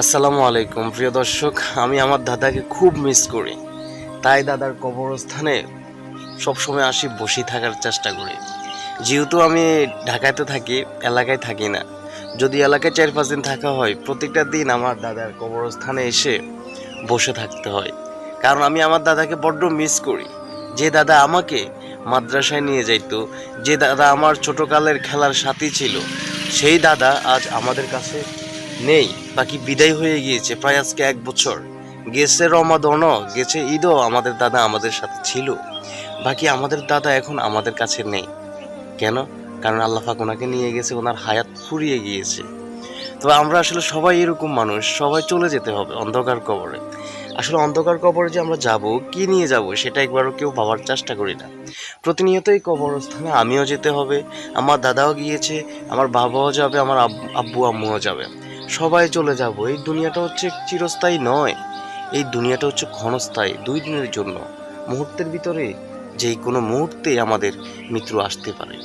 আসসালামু আলাইকুম, প্রিয় দর্শক। আমি আমার দাদাকে খুব মিস করি। তাই দাদার কবরস্থানে সবসময় আসি বসে থাকার চেষ্টা করি। যেহেতু আমি ঢাকাতে থাকি, এলাকায় থাকি না। যদি এলাকায় চার পাঁচ দিন থাকা হয়, প্রত্যেকটা দিন আমার দাদার কবরস্থানে এসে বসে থাকতে হয়। কারণ আমি আমার দাদাকে বড্ড মিস করি। যে দাদা আমাকে মাদ্রাসায় নিয়ে যাইতো, যে দাদা আমার ছোটকালের খেলার সাথী ছিল, সেই দাদা আজ আমাদের কাছে নেই, বাকি বিদায় হয়ে গিয়েছে প্রায় আজকে এক বছর। গেছে রমাদনও, গেছে ঈদও, আমাদের দাদা আমাদের সাথে ছিল। বাকি আমাদের দাদা এখন আমাদের কাছে নেই। কেন? কারণ আল্লাহ পাক ওনাকে নিয়ে গেছে, ওনার হায়াত ফুরিয়ে গিয়েছে। তো আমরা আসলে সবাই এরকম মানুষ, সবাই চলে যেতে হবে অন্ধকার কবরে। আসলে অন্ধকার কবরে যে আমরা যাব, কি নিয়ে যাব, সেটা একবারও কেউ ভাবার চেষ্টা করি না। প্রতিনিয়ত এই কবরস্থানে আমিও যেতে হবে, আমার দাদাও গিয়েছে, আমার বাবাও যাবে, আমার আব- আব্বু, আম্মুও যাবে। সবাই চলে যাব। এই দুনিয়াটা হচ্ছে চিরস্থায়ী নয়। এই দুনিয়াটা হচ্ছে ক্ষণস্থায়ী, দুই দিনের জন্য। মুহূর্তের ভিতরে যেই কোনো মুহূর্তে আমাদের মৃত্যু আসতে পারে।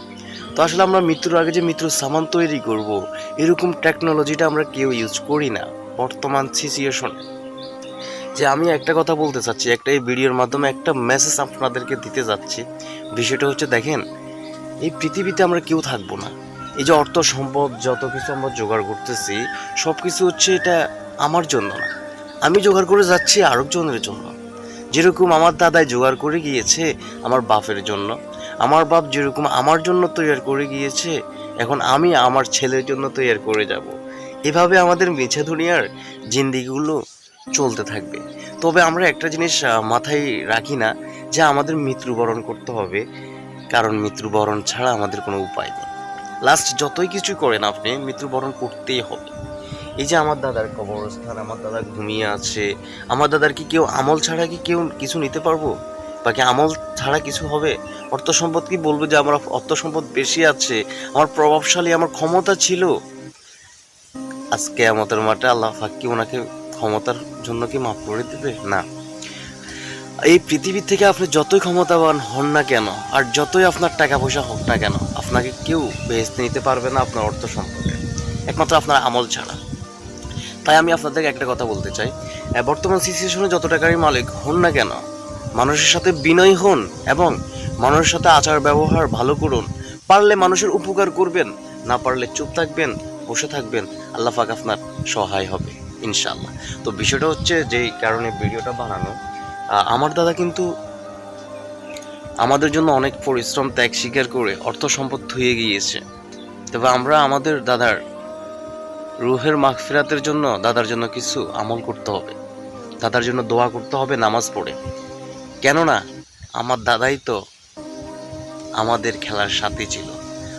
তো আসলে আমরা মৃত্যুর আগে যে মৃত্যুর সামান তৈরি করব, এরকম টেকনোলজিটা আমরা কেউ ইউজ করি না, বর্তমান সিচুয়েশনে যে আমি একটা কথা বলতে চাচ্ছি, একটা এই ভিডিওর মাধ্যমে একটা মেসেজ আপনাদেরকে দিতে যাচ্ছি। বিষয়টা হচ্ছে, দেখেন, এই পৃথিবীতে আমরা কেউ থাকব না। এই যে অর্থ সম্পদ, যত কিছু আমরা জোগাড় করতেছি সব কিছু হচ্ছে এটা আমার জন্য না। আমি জোগাড় করে যাচ্ছি আরেকজনের জন্য। যেরকম আমার দাদাই জোগাড় করে গিয়েছে আমার বাপের জন্য, আমার বাপ যেরকম আমার জন্য তৈরি করে গিয়েছে, এখন আমি আমার ছেলের জন্য তৈরি করে যাব। এভাবে আমাদের মিছে দুনিয়ার জিন্দিগিগুলো চলতে থাকবে। তবে আমরা একটা জিনিস মাথায় রাখি না যে আমাদের মৃত্যুবরণ করতে হবে, কারণ মৃত্যুবরণ ছাড়া আমাদের কোনো উপায় নেই। লাস্ট যতই কিছু করেন আপনি, মৃত্যুবরণ করতেই হবে। এই যে আমার দাদার কবরস্থান, আমার দাদা ঘুমিয়ে আছে, আমার দাদার কি কেউ আমল ছাড়া কি কেউ কিছু নিতে পারব? বাকি আমল ছাড়া কিছু হবে? অর্থ সম্পদ কি বলব যে আমার অর্থ সম্পদ বেশি আছে? আমার প্রভাবশালী, আমার ক্ষমতা ছিল। আজকে আমাদের মাঠে আল্লাহ ফাঁকি ওনাকে ক্ষমতার জন্য কি মাফ করে দেবে? না। এই পৃথিবী থেকে আপনি যতই ক্ষমতাবান হন না কেন, আর যতই আপনার টাকা পয়সা হোক না কেন আপনাকে কেউ বেহেস্তে নিতে পারবে না আপনার অর্থ সম্পর্কে একমাত্র আপনার আমল ছাড়া। তাই আমি আপনাদেরকে একটা কথা বলতে চাই। বর্তমান সিচুয়েশনে যত টাকারই মালিক হন না কেন, মানুষের সাথে বিনয় হন এবং মানুষের সাথে আচার ব্যবহার ভালো করুন। পারলে মানুষের উপকার করবেন, না পারলে চুপ থাকবেন, বসে থাকবেন, আল্লাহ পাক আপনার সহায় হবে ইনশাল্লাহ তো বিষয়টা হচ্ছে যেই কারণে ভিডিওটা বানানো। আমার দাদা কিন্তু আমাদের জন্য অনেক পরিশ্রম, ত্যাগ স্বীকার করে অর্থ সম্পদ ধুয়ে গিয়েছে। তবে আমরা আমাদের দাদার রুহের মাগফিরাতের জন্য, দাদার জন্য কিছু আমল করতে হবে। দাদার জন্য দোয়া করতে হবে, নামাজ পড়ে। কেননা, আমার দাদাই তো আমাদের খেলার সাথী ছিল।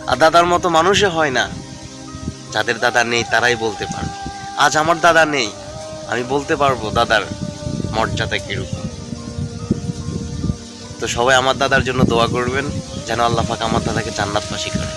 আর দাদার মতো মানুষে হয় না। যাদের দাদা নেই, তারাই বলতে পারবে। আজ আমার দাদা নেই। আমি বলতে পারব, দাদার মর্যাদা কীরকম? তো সবাই আমার দাদার জন্য দোয়া করবেন যেন আল্লাহ পাক আমার দাদাকে জান্নাত ফাঁসি করে।